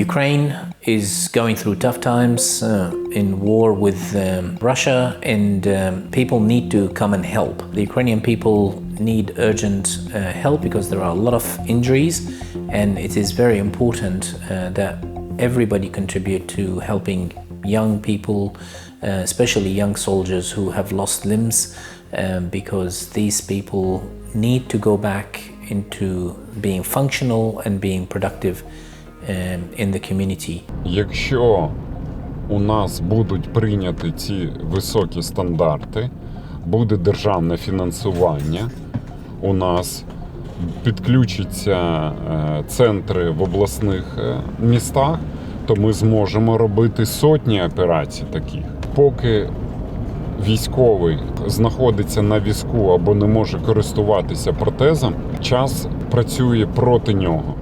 Ukraine is going through tough times uh, in war with um, Russia, and um, people need to come and help. The Ukrainian people need urgent uh, help because there are a lot of injuries, and it is very important uh, that everybody contribute to helping young people, uh, especially young soldiers who have lost limbs, um, because these people need to go back into being functional and being productive in the community. Якщо у нас будуть прийняті ці високі стандарти, буде державне фінансування, у нас підключаться е, центри в обласних е, містах, то ми зможемо робити сотні операцій таких. Поки військовий знаходиться на візку або не може користуватися протезом, час працює проти нього.